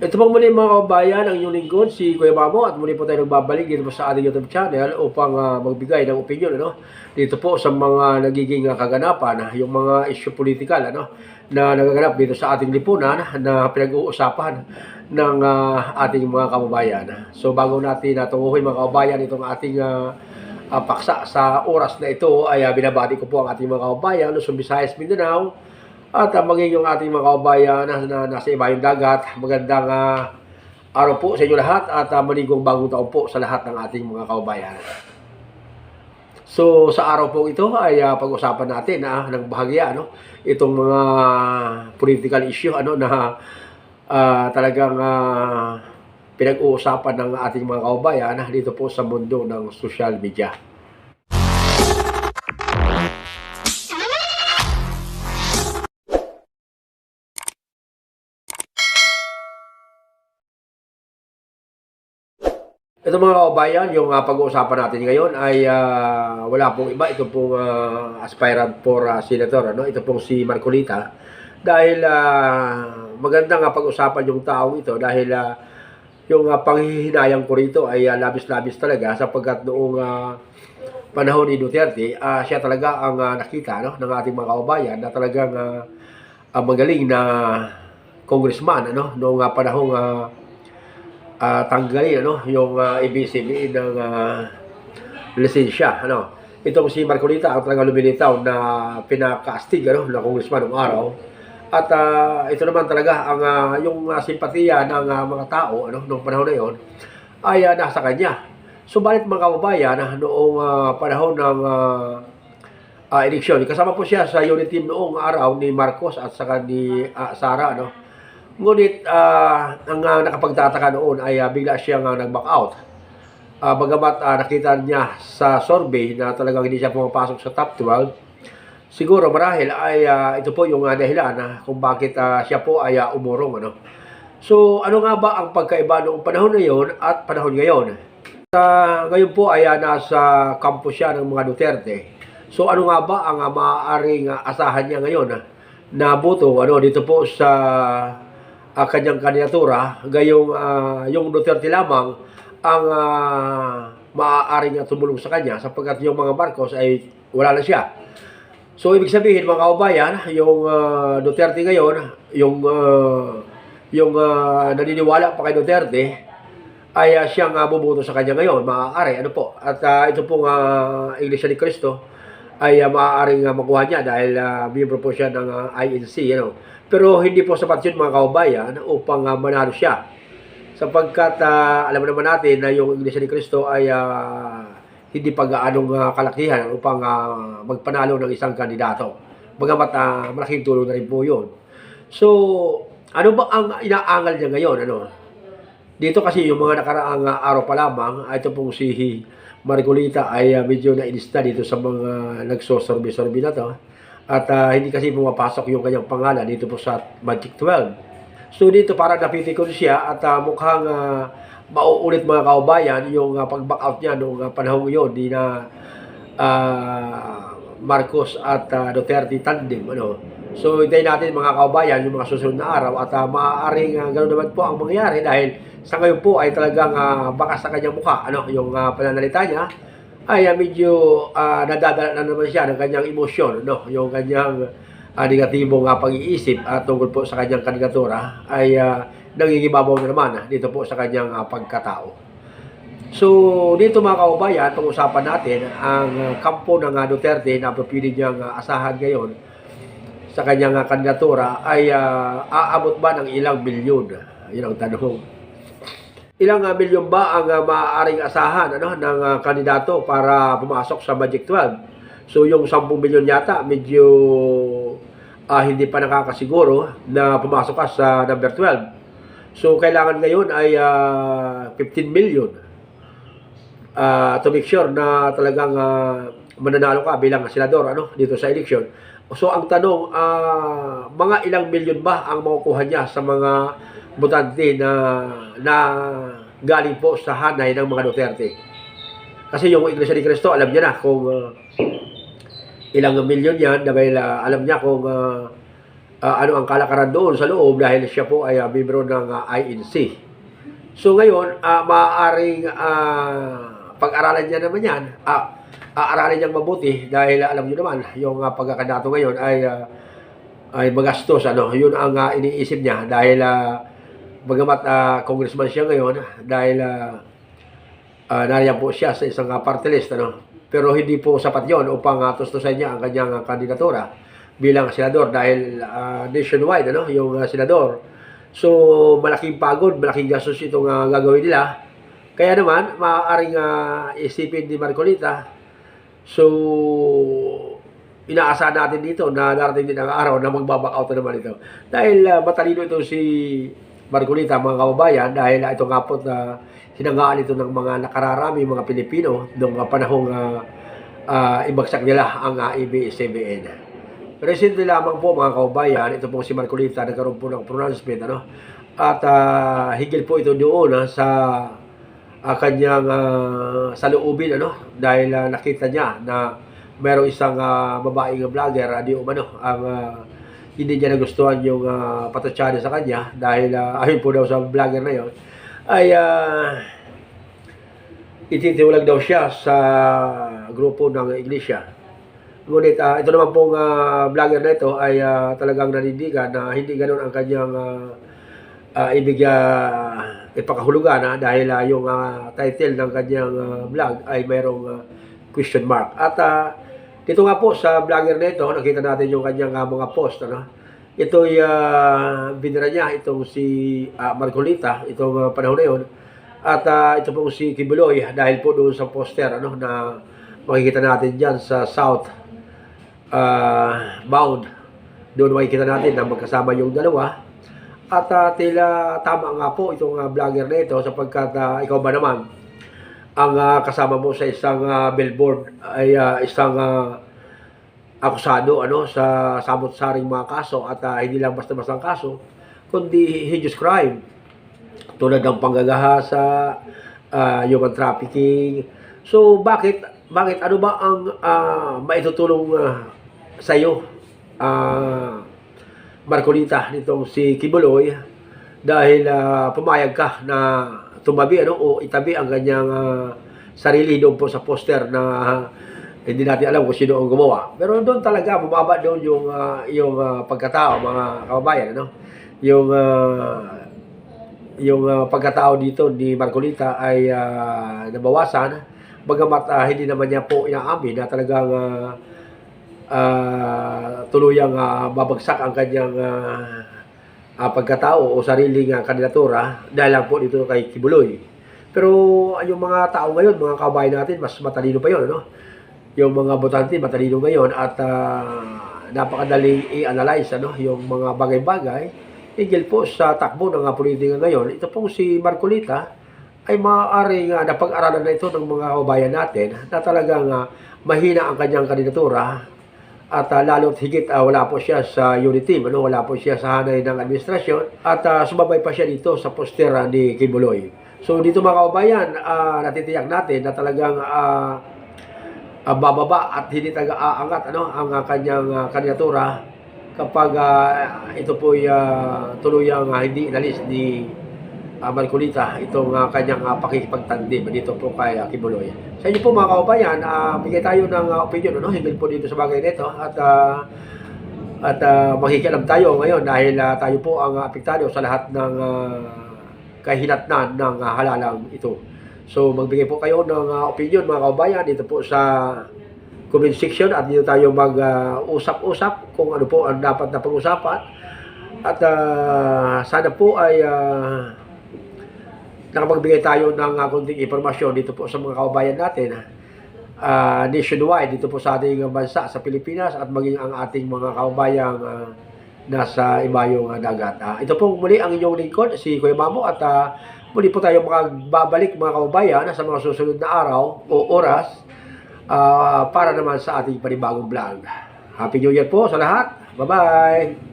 Ito pong muli mga kabayan, ang inyong lingkod, si Kuya Mamo, at muli po tayo nagbabalik dito po sa ating YouTube channel upang ah, magbigay ng opinion ano, dito po sa mga nagiging ah, kaganapan, ah, yung mga issue political ano, na nagaganap dito sa ating lipunan na pinag-uusapan ng ah, ating mga kababayan. So bago natin natunguhin mga kababayan itong ating ah, ah, paksa sa oras na ito ay ah, binabati ko po ang ating mga kababayan, Luzon, Visayas, Mindanao, at uh, maging yung ating mga kababayan na, na nasa ibayong dagat, magandang ah, araw po sa inyo lahat at uh, maligong bagong taon po sa lahat ng ating mga kababayan. So sa araw po ito ay ah, pag-usapan natin ah, ng bahagya ano, itong mga political issue ano na ah, talagang ah, pinag-uusapan ng ating mga kababayan ah, dito po sa mundo ng social media. Ito mga kababayan, yung ah, pag-uusapan natin ngayon ay ah, wala pong iba. Ito pong ah, aspirant for ah, senator. Ano? Ito pong si Marcolita. Dahil ah, maganda nga pag-usapan yung taong ito dahil ah, yung uh, panghihinayang ko rito ay ah, labis-labis talaga sapagkat noong ah, panahon ni Duterte, ah, siya talaga ang ah, nakita no, ng ating mga kababayan na talagang ah, ah, magaling na congressman ano, noong ah, panahong ah, ah, tanggalin ano yung uh, ABCB ng uh, lisensya ano. Itong si Marcolita ang talagang lumilitaw na pinakastig ano na congressman ng araw. At ah, ito naman talaga ang ah, yung ah, simpatiya ng ah, mga tao ano nung panahon na yon ay ah, nasa kanya. Subalit mga kababayan ah, noong ah, panahon ng ah, ah, eleksyon kasama po siya sa unit team noong araw ni Marcos at saka ni ah, Sara ano Ngunit ah, ang ah, nakapagtataka noon ay ah, bigla siyang uh, nag-back out. Ah, bagamat ah, nakita niya sa survey na talagang hindi siya pumapasok sa top 12, siguro marahil ay ah, ito po yung ah, dahilan na kung bakit ah, siya po ay ah, umurong. Ano? So ano nga ba ang pagkaiba noong panahon na yon at panahon ngayon? Sa ngayon po ay ah, nasa campus siya ng mga Duterte. So ano nga ba ang ah, maaaring ah, asahan niya ngayon ah, na boto ano dito po sa uh, kanyang kandidatura, gayong ah, yung Duterte lamang ang uh, maaaring uh, tumulong sa kanya sapagkat yung mga Marcos ay wala na siya. So ibig sabihin mga kaubayan, yung ah, Duterte ngayon, yung ah, yung ah, naniniwala pa kay Duterte ay ah, siyang uh, bubuto sa kanya ngayon, maaari ano po. At ah, ito pong uh, Iglesia ni Cristo ay uh, maaaring uh, makuha niya dahil uh, miyembro po siya ng ah, INC, you know. Pero hindi po sapat yun mga kaubayan upang uh, manalo siya. Sapagkat uh, alam naman natin na yung Iglesia ni Cristo ay ah, hindi pa gaanong uh, kalakihan upang uh, magpanalo ng isang kandidato. Bagamat uh, malaking tulong na rin po yun. So, ano ba ang inaangal niya ngayon? Ano? Dito kasi yung mga nakaraang uh, araw pa lamang, ito pong si Margolita ay uh, medyo na-inista dito sa mga nagsosorbe-sorbe na to. At ah, hindi kasi pumapasok yung kanyang pangalan dito po sa Magic 12. So dito parang napitikon siya at ah, mukhang uh, mauulit mga kaubayan yung uh, pag-back out niya noong uh, panahon yun. Di na ah, Marcos at ah, Duterte tandem. Ano. So hintayin natin mga kaubayan yung mga susunod na araw at uh, maaaring uh, ganoon naman po ang mangyayari dahil sa ngayon po ay talagang uh, bakas sa kanyang mukha ano, yung uh, pananalita niya ay uh, medyo uh, nadadala na naman siya ng kanyang emosyon, no? yung kanyang uh, negatibong uh, pag-iisip uh, tungkol po sa kanyang kandidatura ay uh, nangingibabaw na naman uh, dito po sa kanyang uh, pagkatao. So, dito mga kaubayan, pag-usapan natin ang kampo ng uh, Duterte na pipili niyang uh, asahan ngayon sa kanyang uh, kandidatura ay uh, aabot ba ng ilang bilyon? Yun ang tanong ilang uh, milyon ba ang uh, maaaring asahan ano, ng uh, kandidato para pumasok sa Magic 12? So yung 10 milyon yata medyo uh, hindi pa nakakasiguro na pumasok ka sa number 12. So kailangan ngayon ay uh, 15 million uh, to make sure na talagang uh, mananalo ka bilang senador ano, dito sa election. So ang tanong, uh, mga ilang milyon ba ang makukuha niya sa mga botante na na galing po sa hanay ng mga Duterte. Kasi yung Iglesia ni Cristo, alam niya na kung uh, ilang milyon yan, dahil uh, alam niya kung uh, ah, ano ang kalakaran doon sa loob dahil siya po ay ah, membro ng ah, INC. So ngayon, ah, maaaring ah, pag-aralan niya naman yan, ah, aaralin niyang mabuti dahil alam niyo naman, yung uh, pagkakandato ngayon ay ah, ay magastos ano yun ang ah, iniisip niya dahil uh, bagamat ah, congressman siya ngayon dahil uh, nariyan po siya sa isang uh, party list ano. Pero hindi po sapat yon upang uh, tustusan niya ang kanyang ah, kandidatura bilang senador dahil ah, nationwide ano yung ah, senador. So malaking pagod malaking gastos itong ah, gagawin nila. Kaya naman maaaring ah, isipin ni Marcolita. So inaasahan natin dito na darating din ang araw na magbaback out na naman ito. Dahil uh, matalino ito si Marcolita, mga kababayan, dahil ito nga po na hinangaan ito ng mga nakararami, mga Pilipino, noong uh, panahong uh, uh, ibagsak nila ang uh, ABS-CBN. Recently lamang po mga kababayan, ito po si Marcolita, nagkaroon po ng pronouncement, ano? At uh, higil po ito doon uh, sa uh, kanyang uh, saloobin, ano? Dahil uh, nakita niya na merong isang uh, babaeng vlogger, uh, di umano, ang uh, hindi niya nagustuhan yung uh, patatsada sa kanya dahil uh, ayon po daw sa vlogger na yon ay uh, ititiwalag daw siya sa grupo ng iglesia. Ngunit uh, ito naman pong uh, vlogger na ito ay uh, talagang nanindigan na hindi ganoon ang kanyang uh, uh, ibig uh, ipakahulugan uh, dahil uh, yung uh, title ng kanyang uh, vlog ay mayroong uh, question mark. At uh, dito nga po sa vlogger na ito, nakita natin yung kanyang uh, mga post. Ano? Ito'y uh, binira niya, itong si uh, Marcolita, itong uh, panahon na yun. At uh, ito po si Kibuloy, dahil po doon sa poster ano, na makikita natin dyan sa South uh, Bound. Doon makikita natin na magkasama yung dalawa. At uh, tila tama nga po itong uh, vlogger na ito sapagkat uh, ikaw ba naman, ang uh, kasama mo sa isang uh, billboard ay uh, isang uh, akusado ano sa samot-saring mga kaso at uh, hindi lang basta-basta ang kaso kundi heinous crime. Tulad ng panggagahasa uh, human trafficking. So bakit bakit ano ba ang uh, maitutulong uh, sa iyo uh, Marcolita nitong si Kibuloy dahil uh, pumayag ka na tumabi ano o itabi ang kanyang uh, sarili doon po sa poster na uh, hindi natin alam kung sino ang gumawa. Pero doon talaga bumaba doon yung uh, yung uh, pagkatao mga kababayan ano. Yung uh, yung uh, pagkatao dito ni Marcolita ay uh, nabawasan bagamat uh, hindi naman niya po inaamin na talagang uh, uh, tuluyang uh, babagsak ang kanyang uh, uh, pagkatao o sariling uh, kandidatura dahil lang po dito kay Kibuloy. Pero uh, yung mga tao ngayon, mga kabayan natin, mas matalino pa yun, ano? Yung mga botante, matalino ngayon at uh, napakadaling i-analyze, ano? Yung mga bagay-bagay. Higil po sa takbo ng politika ngayon, ito pong si Marcolita ay maaaring uh, napag-aralan na ito ng mga kabayan natin na talagang uh, mahina ang kanyang kandidatura at uh, lalo't higit uh, wala po siya sa unit team, ano? wala po siya sa hanay ng administrasyon at uh, sumabay pa siya dito sa postera ni Kibuloy. So dito mga kaubayan, uh, natitiyak natin na talagang uh, uh, bababa at hindi taga aangat ano, ang uh, kanyang uh, kandidatura kapag uh, ito po ay uh, tuluyang uh, hindi inalis ni uh, Marcolita itong uh, kanyang uh, pakikipagtandim dito po kay uh, Kibuloy. Sa inyo po mga kaubayan, uh, bigay tayo ng uh, opinion ano, hingil po dito sa bagay nito at uh, at uh, makikialam tayo ngayon dahil uh, tayo po ang uh, apektado sa lahat ng uh, kahinatnan ng uh, halalang ito. So magbigay po kayo ng uh, opinion mga kaubayan dito po sa comment section at dito tayo mag-usap-usap uh, kung ano po ang dapat na pag-usapan. At uh, sana po ay uh, nakapagbigay tayo ng uh, kunting impormasyon dito po sa mga kaubayan natin uh, nationwide dito po sa ating bansa sa Pilipinas at maging ang ating mga kaubayang uh, nasa ibayong uh, dagat. Uh, ito po muli ang inyong lingkod, si Kuya Mamo at uh, muli po tayo magbabalik mga kaubayan sa mga susunod na araw o oras uh, para naman sa ating panibagong vlog. Happy New Year po sa lahat. Bye-bye!